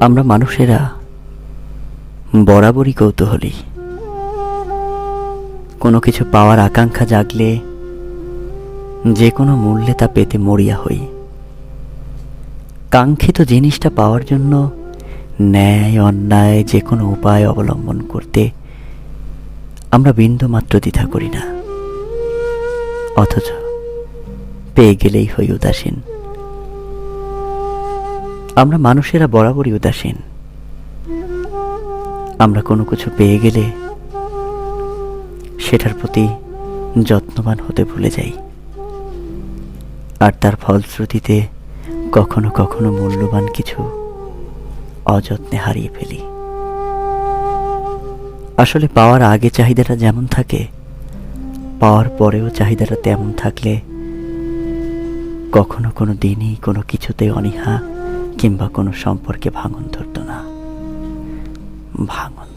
আমরা মানুষেরা বরাবরই কৌতূহলী। কোনো কিছু পাওয়ার আকাঙ্ক্ষা জাগলে, যে কোনো মূল্যে তা পেতে মরিয়া হই। কাঙ্ক্ষিত জিনিসটা পাওয়ার জন্য ন্যায়, অন্যায়, যে কোনো উপায় অবলম্বন করতে আমরা বিন্দুমাত্র দ্বিধা করি না। অথচ পেয়ে গেলেই হই উদাসীন। আমরা মানুষেরা বরাবরই উদাসীন। আমরা কোনো কিছু পেয়ে গেলে সেটার প্রতি যত্নবান হতে ভুলে যাই। আর তার ফলশ্রুতিতে কখনো কখনো মূল্যবান কিছু অযত্নে হারিয়ে ফেলি। আসলে পাওয়ার আগে চাহিদাটা যেমন থাকে, পাওয়ার পরেও চাহিদাটা তেমন থাকলে কখনো কোনো দিনই কোনো কিছুতে অনীহা কিংবা কোনো সম্পর্কে ভাঙন ধরতো না। ভাঙন।